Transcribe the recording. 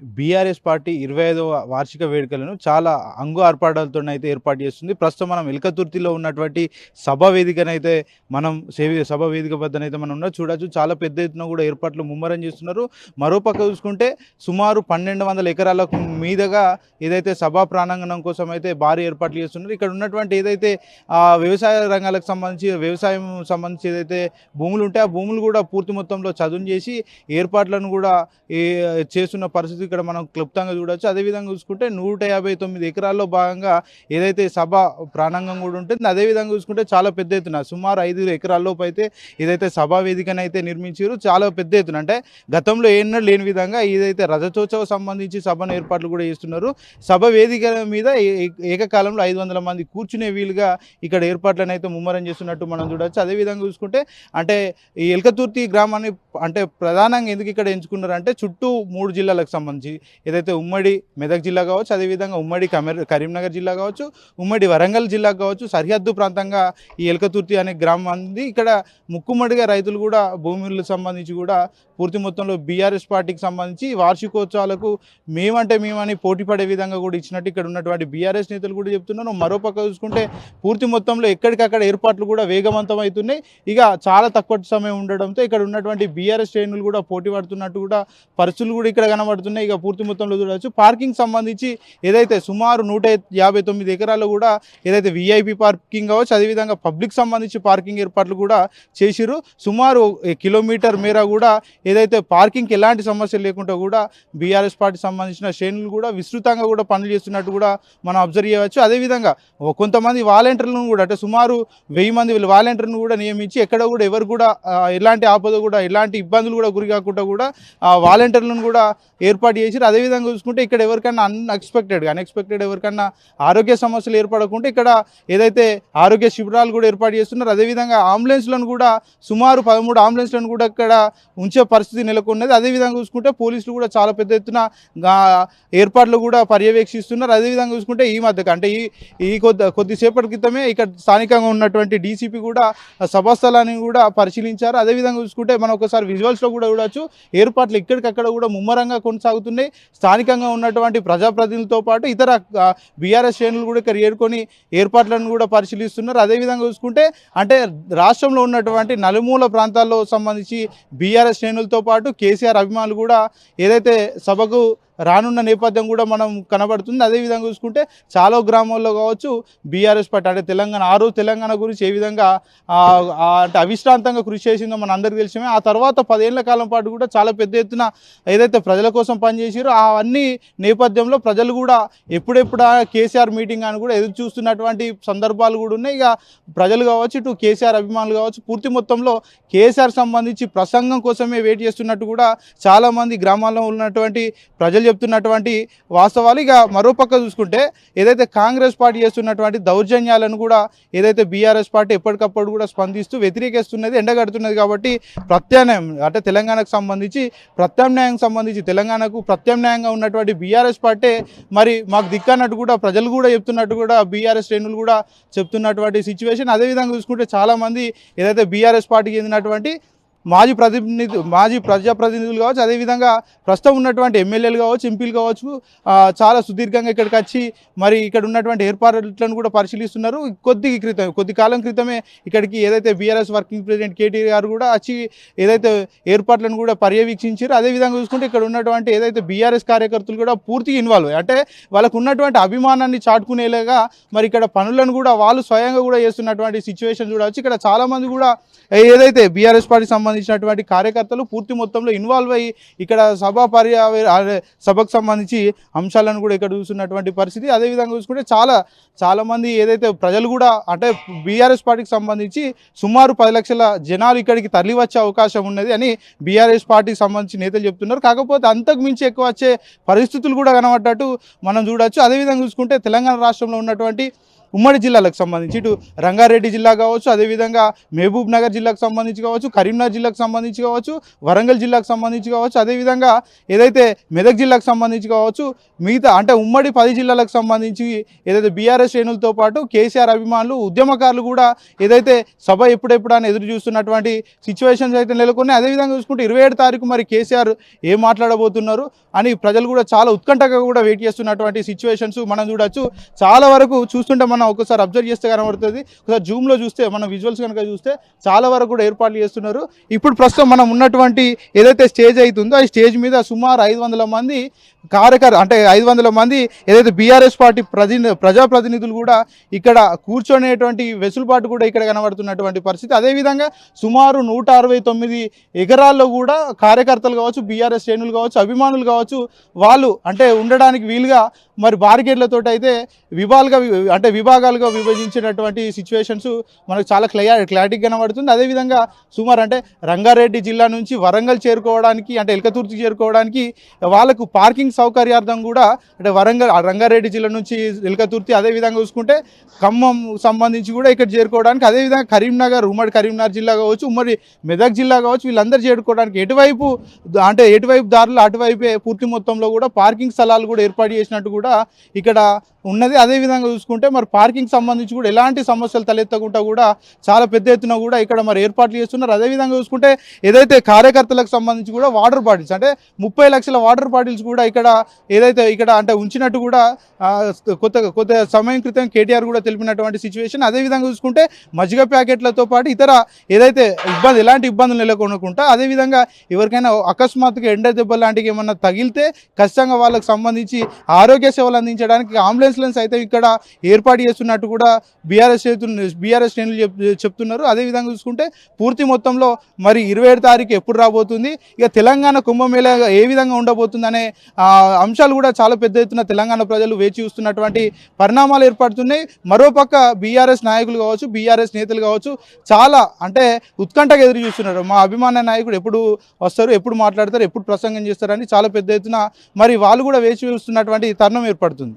BRS party ఇరవై ఐదవ వార్షిక వేడుకలను చాలా అంగు ఆర్పాటాలతో అయితే ఏర్పాటు చేస్తుంది. ప్రస్తుతం మనం ఎలకతుర్తిలో ఉన్నటువంటి సభ వేదికనైతే మనం సేవి సభ వేదిక వద్దనైతే మనం ఉన్న చూడొచ్చు. చాలా పెద్ద ఎత్తున కూడా ఏర్పాట్లు ముమ్మరం చేస్తున్నారు. మరోపక్క చూసుకుంటే సుమారు పన్నెండు వందల ఎకరాలకు మీదగా ఏదైతే సభా ప్రాంగణం కోసం అయితే భారీ ఏర్పాట్లు చేస్తున్నారు. ఇక్కడ ఉన్నటువంటి ఏదైతే వ్యవసాయ రంగాలకు సంబంధించి వ్యవసాయం సంబంధించి ఏదైతే భూములు ఉంటే ఆ భూములు కూడా పూర్తి మొత్తంలో చదును చేసి ఏర్పాట్లను కూడా ఏ చేస్తున్న పరిస్థితి ఇక్కడ మనం క్లుప్తంగా చూడవచ్చు అదేవిధంగా చూసుకుంటే నూట యాభై తొమ్మిది ఎకరాల్లో భాగంగా ఏదైతే సభ ప్రాణాంగం కూడా ఉంటుంది అదేవిధంగా చూసుకుంటే చాలా పెద్ద ఎత్తున సుమారు ఐదు ఎకరాల్లోపు అయితే ఏదైతే సభా వేదికనైతే నిర్మించారు చాలా పెద్ద ఎత్తున. అంటే గతంలో ఏమన్నా లేని విధంగా ఏదైతే రజతోత్సవ సంబంధించి సభను ఏర్పాట్లు కూడా చేస్తున్నారు. సభ వేదిక మీద ఏ- ఏకకాలంలో ఐదు వందల మంది కూర్చునే వీలుగా ఇక్కడ ఏర్పాట్లను అయితే ముమ్మరం చేస్తున్నట్టు మనం చూడవచ్చు అదేవిధంగా చూసుకుంటే అంటే ఈ ఎల్కతుర్తి గ్రామాన్ని అంటే ప్రధానంగా ఎందుకు ఇక్కడ ఎంచుకున్నారు అంటే చుట్టూ మూడు జిల్లాలకు సంబంధించి ఏదైతే ఉమ్మడి మెదక్ జిల్లా కావచ్చు అదేవిధంగా ఉమ్మడి కమర్ కరీంనగర్ జిల్లా కావచ్చు ఉమ్మడి వరంగల్ జిల్లా కావచ్చు సరిహద్దు ప్రాంతంగా ఈ ఎలకతుర్తి అనే గ్రామం ఉంది ఇక్కడ ముక్కుమ్మడిగా రైతులు కూడా భూములకు సంబంధించి కూడా పూర్తి మొత్తంలో బీఆర్ఎస్ పార్టీకి సంబంధించి వార్షికోత్సవాలకు మేమంటే మేమని పోటీ పడే విధంగా కూడా ఇచ్చినట్టు ఇక్కడ ఉన్నటువంటి బీఆర్ఎస్ నేతలు కూడా చెప్తున్నారు. మరోపక్క చూసుకుంటే పూర్తి మొత్తంలో ఎక్కడికక్కడ ఏర్పాట్లు కూడా వేగవంతం అవుతున్నాయి. ఇక చాలా తక్కువ సమయం ఉండడంతో ఇక్కడ ఉన్నటువంటి బీఆర్ఎస్ శ్రేణులు కూడా పోటీ పడుతున్నట్టు కూడా పరిస్థితులు కూడా ఇక్కడ కనబడుతున్నాయి. ఇక పూర్తి మొత్తంలో చూడవచ్చు. పార్కింగ్ సంబంధించి ఏదైతే సుమారు నూట యాభై తొమ్మిది ఎకరాలు కూడా ఏదైతే విఐపి పార్కింగ్ కావచ్చు అదేవిధంగా పబ్లిక్ సంబంధించి పార్కింగ్ ఏర్పాట్లు కూడా చేసిరు సుమారు కిలోమీటర్ మేర కూడా ఏదైతే పార్కింగ్కి ఎలాంటి సమస్య లేకుండా కూడా బీఆర్ఎస్ పార్టీ సంబంధించిన శ్రేణులు కూడా విస్తృతంగా కూడా పనులు చేస్తున్నట్టు కూడా మనం అబ్జర్వ్ చేయవచ్చు. అదేవిధంగా కొంతమంది వాలంటీర్లను కూడా అంటే సుమారు వెయ్యి మంది వాలంటీర్లను కూడా నియమించి ఎక్కడ కూడా ఎవరు కూడా ఎలాంటి ఆపద కూడా ఎలాంటి ఇబ్బందులు కూడా గురి కాకుండా కూడా వాలంటీర్లను కూడా ఏర్పాటు చేసి అదేవిధంగా చూసుకుంటే ఇక్కడ ఎవరికన్నా అన్ఎక్స్పెక్టెడ్గా అన్ఎక్స్పెక్టెడ్ ఎవరికన్నా ఆరోగ్య సమస్యలు ఏర్పడకుండా ఇక్కడ ఏదైతే ఆరోగ్య శిబిరాలు కూడా ఏర్పాటు చేస్తున్నారు అదేవిధంగా అంబులెన్స్లను కూడా సుమారు పదమూడు అంబులెన్స్లను కూడా ఇక్కడ ఉంచే పరిస్థితి నెలకొన్నది. అదేవిధంగా చూసుకుంటే పోలీసులు కూడా చాలా పెద్ద ఎత్తున ఏర్పాట్లు కూడా పర్యవేక్షిస్తున్నారు. అదేవిధంగా చూసుకుంటే ఈ మధ్యకు అంటే ఈ ఈ కొద్ది కొద్దిసేపటి క్రితమే ఇక్కడ స్థానికంగా ఉన్నటువంటి డీసీపీ కూడా సభాస్థలాన్ని కూడా పరిశీలించారు. అదేవిధంగా చూసుకుంటే మనం ఒకసారి విజువల్స్లో కూడా చూడొచ్చు. ఏర్పాట్లు ఇక్కడికక్కడ కూడా ముమ్మరంగా అవుతున్నాయి స్థానికంగా ఉన్నటువంటి ప్రజాప్రతినిధులతో పాటు ఇతర బీఆర్ఎస్ శ్రేణులు కూడా ఇక్కడ ఏర్కొని ఏర్పాట్లను కూడా పరిశీలిస్తున్నారు. అదేవిధంగా చూసుకుంటే అంటే రాష్ట్రంలో ఉన్నటువంటి నలుమూల ప్రాంతాల్లో సంబంధించి బీఆర్ఎస్ శ్రేణులతో పాటు కేసీఆర్ అభిమానులు కూడా ఏదైతే సభకు రానున్న నేపథ్యం కూడా మనం కనబడుతుంది. అదేవిధంగా చూసుకుంటే చాలా గ్రామాల్లో కావచ్చు బీఆర్ఎస్ పార్టీ అంటే తెలంగాణ ఆ రోజు తెలంగాణ గురించి ఏ విధంగా అంటే అవిశ్రాంతంగా కృషి చేసిందో మన అందరికీ తెలిసిమే ఆ తర్వాత పదేళ్ళ కాలం పాటు కూడా చాలా పెద్ద ఎత్తున ఏదైతే ప్రజల కోసం పనిచేసారో ఆ నేపథ్యంలో ప్రజలు కూడా ఎప్పుడెప్పుడు కేసీఆర్ మీటింగ్ అని కూడా ఎదురు చూస్తున్నటువంటి సందర్భాలు కూడా ఉన్నాయి. ఇక ప్రజలు కావచ్చు ఇటు కేసీఆర్ అభిమానులు కావచ్చు పూర్తి మొత్తంలో కేసీఆర్ సంబంధించి ప్రసంగం కోసమే వెయిట్ చేస్తున్నట్టు కూడా చాలామంది గ్రామాల్లో ఉన్నటువంటి ప్రజలు చెప్తున్నటువంటి వాస్తవాలు. ఇక మరోపక్క చూసుకుంటే ఏదైతే కాంగ్రెస్ పార్టీ చేస్తున్నటువంటి దౌర్జన్యాలను కూడా ఏదైతే బీఆర్ఎస్ పార్టీ ఎప్పటికప్పుడు కూడా స్పందిస్తూ వ్యతిరేకిస్తున్నది ఎండగడుతున్నది కాబట్టి ప్రత్యామ్నాయం అంటే తెలంగాణకు సంబంధించి ప్రత్యామ్నాయం సంబంధించి తెలంగాణకు ప్రత్యామ్నాయంగా ఉన్నటువంటి బీఆర్ఎస్ పార్టీ మరి మాకు దిక్కన్నట్టు కూడా ప్రజలు కూడా చెప్తున్నట్టు కూడా బీఆర్ఎస్ శ్రేణులు కూడా చెప్తున్నటువంటి సిచ్యువేషన్ అదేవిధంగా చూసుకుంటే చాలామంది ఏదైతే బీఆర్ఎస్ పార్టీకి చెందినటువంటి మాజీ ప్రతినిధి మాజీ ప్రజాప్రతినిధులు కావచ్చు అదేవిధంగా ప్రస్తుతం ఉన్నటువంటి ఎమ్మెల్యేలు కావచ్చు ఎంపీలు కావచ్చు చాలా సుదీర్ఘంగా ఇక్కడికి వచ్చి మరి ఇక్కడ ఉన్నటువంటి ఏర్పాట్లను కూడా పరిశీలిస్తున్నారు. కొద్ది క్రితం కొద్ది కాలం క్రితమే ఇక్కడికి ఏదైతే బీఆర్ఎస్ వర్కింగ్ ప్రెసిడెంట్ కేటీఆర్ గారు కూడా వచ్చి ఏదైతే ఏర్పాట్లను కూడా పర్యవేక్షించారు. అదేవిధంగా చూసుకుంటే ఇక్కడ ఉన్నటువంటి ఏదైతే బీఆర్ఎస్ కార్యకర్తలు కూడా పూర్తిగా ఇన్వాల్వ్ అంటే వాళ్ళకు ఉన్నటువంటి అభిమానాన్ని చాటుకునేలాగా మరి ఇక్కడ పనులను కూడా వాళ్ళు స్వయంగా కూడా చేస్తున్నటువంటి సిచ్యువేషన్ చూడవచ్చు. ఇక్కడ చాలామంది కూడా ఏదైతే బీఆర్ఎస్ పార్టీ సంబంధించి సంబంధించినటువంటి కార్యకర్తలు పూర్తి మొత్తంలో ఇన్వాల్వ్ అయ్యి ఇక్కడ సభా పర్యావరణ సభకు సంబంధించి అంశాలను కూడా ఇక్కడ చూస్తున్నటువంటి పరిస్థితి. అదేవిధంగా చూసుకుంటే చాలా చాలామంది ఏదైతే ప్రజలు కూడా అంటే బీఆర్ఎస్ పార్టీకి సంబంధించి సుమారు పది లక్షల జనాలు ఇక్కడికి తరలి వచ్చే అవకాశం ఉన్నది అని బీఆర్ఎస్ పార్టీకి సంబంధించి నేతలు చెప్తున్నారు. కాకపోతే అంతకు మించి ఎక్కువ వచ్చే పరిస్థితులు కూడా కనబడ్డట్టు మనం చూడొచ్చు. అదేవిధంగా చూసుకుంటే తెలంగాణ రాష్ట్రంలో ఉన్నటువంటి ఉమ్మడి జిల్లాలకు సంబంధించి. ఇటు రంగారెడ్డి జిల్లా కావచ్చు అదేవిధంగా మహబూబ్ నగర్ జిల్లాకు సంబంధించి కావచ్చు కరీంనగర్ జిల్లాకు సంబంధించి కావచ్చు వరంగల్ జిల్లాకు సంబంధించి కావచ్చు అదేవిధంగా ఏదైతే మెదక్ జిల్లాకు సంబంధించి కావచ్చు మిగతా అంటే ఉమ్మడి పది జిల్లాలకు సంబంధించి ఏదైతే బీఆర్ఎస్ శ్రేణులతో పాటు కేసీఆర్ అభిమానులు ఉద్యమకారులు కూడా ఏదైతే సభ ఎప్పుడెప్పుడు అని ఎదురు చూస్తున్నటువంటి సిచ్యువేషన్స్ అయితే నెలకొన్నాయి. అదేవిధంగా చూసుకుంటే ఇరవై ఏడు తారీఖు మరి కేసీఆర్ ఏం మాట్లాడబోతున్నారు అని ప్రజలు కూడా చాలా ఉత్కంఠగా కూడా వెయిట్ చేస్తున్నటువంటి సిచ్యువేషన్స్ మనం చూడొచ్చు. చాలా వరకు చూస్తుంటే మనం ఒకసారి అబ్జర్వ్ చేస్తే కనబడుతుంది. ఒకసారి జూమ్లో చూస్తే మనం విజువల్స్ కనుక చూస్తే చాలా వరకు కూడా ఏర్పాట్లు చేస్తున్నారు. ఇప్పుడు ప్రస్తుతం మనం ఉన్నటువంటి ఏదైతే స్టేజ్ అవుతుందో ఆ స్టేజ్ మీద సుమారు ఐదు వందల మంది కార్యకర్ అంటే ఐదు వందల మంది ఏదైతే బీఆర్ఎస్ పార్టీ ప్రతి ప్రజాప్రతినిధులు కూడా ఇక్కడ కూర్చొనేటువంటి వెసులుబాటు కూడా ఇక్కడ కనబడుతున్నటువంటి పరిస్థితి. అదేవిధంగా సుమారు నూట అరవై తొమ్మిది ఎకరాల్లో కూడా కార్యకర్తలు కావచ్చు బీఆర్ఎస్ శ్రేణులు కావచ్చు అభిమానులు కావచ్చు వాళ్ళు అంటే ఉండడానికి వీలుగా మరి బారికేడ్లతో అయితే విభాలుగా అంటే విభాగాలుగా విభజించినటువంటి సిచ్యువేషన్స్ మనకు చాలా క్లియర్ క్లారిటీగా కనబడుతుంది. అదేవిధంగా సుమారు అంటే రంగారెడ్డి జిల్లా నుంచి వరంగల్ చేరుకోవడానికి అంటే ఎల్కతుర్తి చేరుకోవడానికి వాళ్ళకు పార్కింగ్ సౌకర్యార్థం కూడా అంటే వరంగల్ ఆ రంగారెడ్డి జిల్లా నుంచి ఎలకతుర్తి అదేవిధంగా చూసుకుంటే ఖమ్మం సంబంధించి కూడా ఇక్కడ చేరుకోవడానికి అదేవిధంగా కరీంనగర్ ఉమ్మడి కరీంనగర్ జిల్లా కావచ్చు ఉమ్మడి మెదక్ జిల్లా కావచ్చు వీళ్ళందరూ చేరుకోవడానికి ఎటువైపు అంటే ఎటువైపు దారులు అటువైపే పూర్తి మొత్తంలో కూడా పార్కింగ్ స్థలాలు కూడా ఏర్పాటు చేసినట్టు కూడా ఇక్కడ ఉన్నది అదేవిధంగా చూసుకుంటే మరి పార్కింగ్ సంబంధించి కూడా ఎలాంటి సమస్యలు తలెత్తకుండా కూడా చాలా పెద్ద ఎత్తున కూడా ఇక్కడ మరి ఏర్పాట్లు చేస్తున్నారు. అదేవిధంగా చూసుకుంటే ఏదైతే కార్యకర్తలకు సంబంధించి కూడా వాటర్ బాటిల్స్ అంటే ముప్పై లక్షల వాటర్ బాటిల్స్ కూడా ఇక్కడ ఏదైతే ఇక్కడ అంటే ఉంచినట్టు కూడా కొత్త కొత్త సమయం క్రితం కేటీఆర్ కూడా తెలిపినటువంటి సిచ్యువేషన్ అదేవిధంగా చూసుకుంటే మజ్జిగ ప్యాకెట్లతో పాటు ఇతర ఏదైతే ఇబ్బంది ఎలాంటి ఇబ్బందులు నెలకొనకుండా అదేవిధంగా ఎవరికైనా అకస్మాత్తుగా ఎండ దెబ్బ లాంటివి ఏమన్నా తగిలితే ఖచ్చితంగా వాళ్ళకి సంబంధించి ఆరోగ్య సేవలు అందించడానికి అంబులెన్స్లను అయితే ఇక్కడ ఏర్పాటు చేస్తున్నట్టు కూడా బీఆర్ఎస్ బీఆర్ఎస్ శ్రేణులు చెప్ చెప్తున్నారు. అదేవిధంగా చూసుకుంటే పూర్తి మొత్తంలో మరి ఇరవై ఏడు తారీఖు ఎప్పుడు రాబోతుంది? ఇక తెలంగాణ కుంభమేళ ఏ విధంగా ఉండబోతుంది అనే అంశాలు కూడా చాలా పెద్ద ఎత్తున తెలంగాణ ప్రజలు వేచి చూస్తున్నటువంటి పరిణామాలు ఏర్పడుతున్నాయి. మరోపక్క బీఆర్ఎస్ నాయకులు కావచ్చు బీఆర్ఎస్ నేతలు కావచ్చు చాలా అంటే ఉత్కంఠగా ఎదురు చూస్తున్నారు. మా అభిమాన నాయకుడు ఎప్పుడు వస్తారు ఎప్పుడు మాట్లాడతారు ఎప్పుడు ప్రసంగం చేస్తారని చాలా పెద్ద ఎత్తున మరి వాళ్ళు కూడా వేచి చూస్తున్నటువంటి తరుణం ఏర్పడుతుంది.